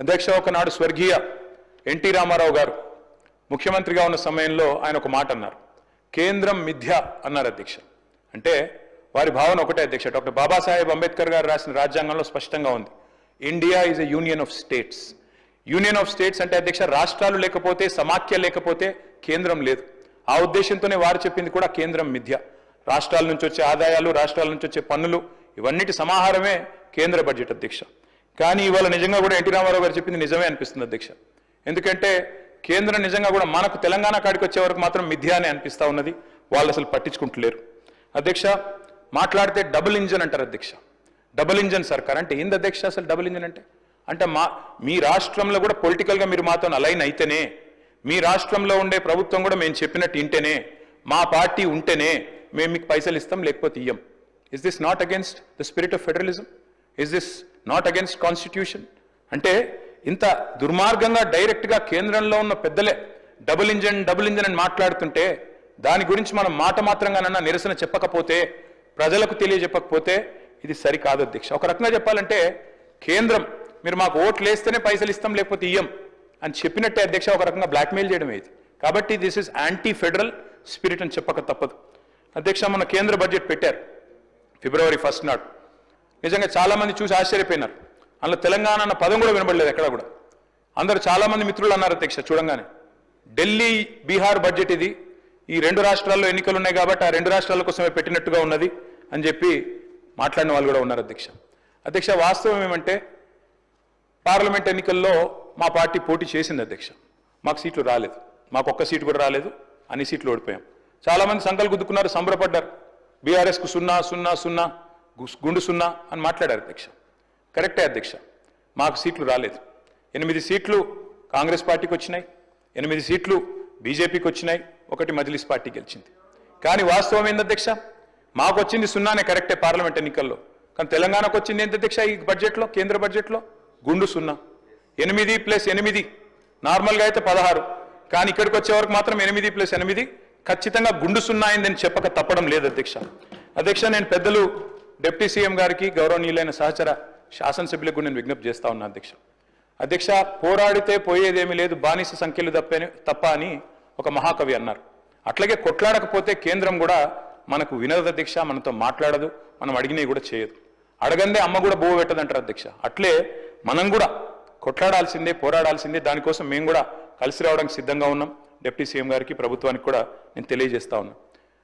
అధ్యక్ష ఒకనాడు స్వర్గీయ ఎన్టీ రామారావు గారు ముఖ్యమంత్రిగా ఉన్న సమయంలో ఆయన ఒక మాట అన్నారు. కేంద్రం మిథ్య అన్నారు అధ్యక్ష అంటే వారి భావన ఒకటే అధ్యక్ష డాక్టర్ బాబాసాహెబ్ అంబేద్కర్ గారు రాసిన రాజ్యాంగంలో స్పష్టంగా ఉంది. India is a union of states union of states అంటే అధ్యక్ష రాష్ట్రాలు లేకపోతే సమాఖ్య లేకపోతే కేంద్రం లేదు. ఆ ఉద్దేశంతోనే వారు చెప్పింది కూడా కేంద్రం మిథ్య. రాష్ట్రాల నుంచి వచ్చే ఆదాయాలు రాష్ట్రాల నుంచి వచ్చే పన్నులు ఇవన్నిటి సమాహారమే కేంద్ర బడ్జెట్ అధ్యక్ష. కానీ ఇవాళ నిజంగా కూడా ఎన్టీ రామారావు గారు చెప్పింది నిజమే అనిపిస్తుంది అధ్యక్ష. ఎందుకంటే కేంద్రం నిజంగా కూడా మనకు తెలంగాణ కాడికి వచ్చే వరకు మాత్రం మిథ్య అని అనిపిస్తా ఉన్నది. వాళ్ళు అసలు పట్టించుకుంటలేరు. అధ్యక్ష మాట్లాడితే డబుల్ ఇంజన్ అంటారు అధ్యక్ష. డబుల్ ఇంజన్ సర్కార్ అంటే ఏంది అధ్యక్ష అసలు డబుల్ ఇంజన్ అంటే? అంటే మా మీ రాష్ట్రంలో కూడా పొలిటికల్గా మీరు మాతో అలైన్ అయితేనే మీ రాష్ట్రంలో ఉండే ప్రభుత్వం కూడా మేము చెప్పినట్టు ఇంటేనే మా పార్టీ ఉంటేనే మేము మీకు పైసలు ఇస్తాం లేకపోతే ఇయ్యం. Is this not against the spirit of federalism is this not against constitution అంటే ఇంత దుర్మార్గంగా డైరెక్ట్గా కేంద్రంలో ఉన్న పెద్దలే డబుల్ ఇంజన్ డబుల్ ఇంజన్ అని మాట్లాడుతుంటే దాని గురించి మనం మాట మాత్రంగానన్నా నిరసన చెప్పకపోతే ప్రజలకు తెలియజెప్పకపోతే ఇది సరికాదు అధ్యక్ష. ఒక రకంగా చెప్పాలంటే కేంద్రం మీరు మాకు ఓట్లు వేస్తేనే పైసలు ఇస్తాం లేకపోతే ఇయ్యం అని చెప్పినట్టే అధ్యక్ష ఒక రకంగా బ్లాక్మెయిల్ చేయడం ఇది. కాబట్టి this is anti federal spirit అని చెప్పక తప్పదు. అధ్యక్ష మన కేంద్ర బడ్జెట్ పెట్టారు ఫిబ్రవరి ఫస్ట్ నాడు. నిజంగా చాలామంది చూసి ఆశ్చర్యపోయినారు. అందులో తెలంగాణ అన్న పదం కూడా వినబడలేదు ఎక్కడ కూడా. అందరూ చాలామంది మిత్రులు అన్నారు అధ్యక్ష చూడంగానే. ఢిల్లీ బీహార్ బడ్జెట్ ఇది. ఈ రెండు రాష్ట్రాల్లో ఎన్నికలు ఉన్నాయి కాబట్టి ఆ రెండు రాష్ట్రాల కోసమే పెట్టినట్టుగా ఉన్నది అని చెప్పి మాట్లాడిన వాళ్ళు కూడా ఉన్నారు అధ్యక్ష. అధ్యక్ష వాస్తవం ఏమంటే పార్లమెంట్ ఎన్నికల్లో మా పార్టీ పోటీ చేసింది అధ్యక్ష. మాకు సీట్లు రాలేదు. మాకు ఒక్క సీటు కూడా రాలేదు. అన్ని సీట్లు ఓడిపోయాం. చాలామంది సంకలు గుద్దుకున్నారు సంబరపడ్డారు. బీఆర్ఎస్కు సున్నా సున్నా సున్నా. గుండు సున్నా అని మాట్లాడారు అధ్యక్ష. కరెక్టే అధ్యక్ష. మాకు సీట్లు రాలేదు. ఎనిమిది సీట్లు కాంగ్రెస్ పార్టీకి వచ్చినాయి. ఎనిమిది సీట్లు బీజేపీకి వచ్చినాయి. ఒకటి మజ్లిస్ పార్టీ గెలిచింది. కానీ వాస్తవం ఏంది అధ్యక్ష? మాకు వచ్చింది సున్నానే కరెక్టే పార్లమెంట్ ఎన్నికల్లో. కానీ తెలంగాణకు వచ్చింది ఏంటి అధ్యక్ష ఈ బడ్జెట్లో కేంద్ర బడ్జెట్లో? గుండు సున్నా. ఎనిమిది ప్లస్ ఎనిమిది. నార్మల్గా అయితే పదహారు. కానీ ఇక్కడికి వచ్చే వరకు మాత్రం ఎనిమిది ప్లస్ ఎనిమిది. ఖచ్చితంగా గుండు సున్నా అయిందని చెప్పక తప్పడం లేదు అధ్యక్ష. అధ్యక్ష నేను పెద్దలు డిప్యూటీ సీఎం గారికి గౌరవనీయులైన సహచర శాసనసభ్యులకు కూడా నేను విజ్ఞప్తి చేస్తా ఉన్నా అధ్యక్ష. అధ్యక్ష పోరాడితే పోయేదేమీ లేదు బానిస సంఖ్యలు తప్పని తప్ప అని ఒక మహాకవి అన్నారు. అట్లాగే కొట్లాడకపోతే కేంద్రం కూడా మనకు వినదు అధ్యక్ష మనతో మాట్లాడదు మనం అడిగినవి కూడా చేయదు. అడగందే అమ్మ కూడా బోవ పెట్టదంటారు అధ్యక్ష. అట్లే మనం కూడా కొట్లాడాల్సిందే పోరాడాల్సిందే దానికోసం మేము కూడా కలిసి రావడానికి సిద్ధంగా ఉన్నాం. డిప్యూటీ సీఎం గారికి ప్రభుత్వానికి కూడా నేను తెలియజేస్తా ఉన్నాను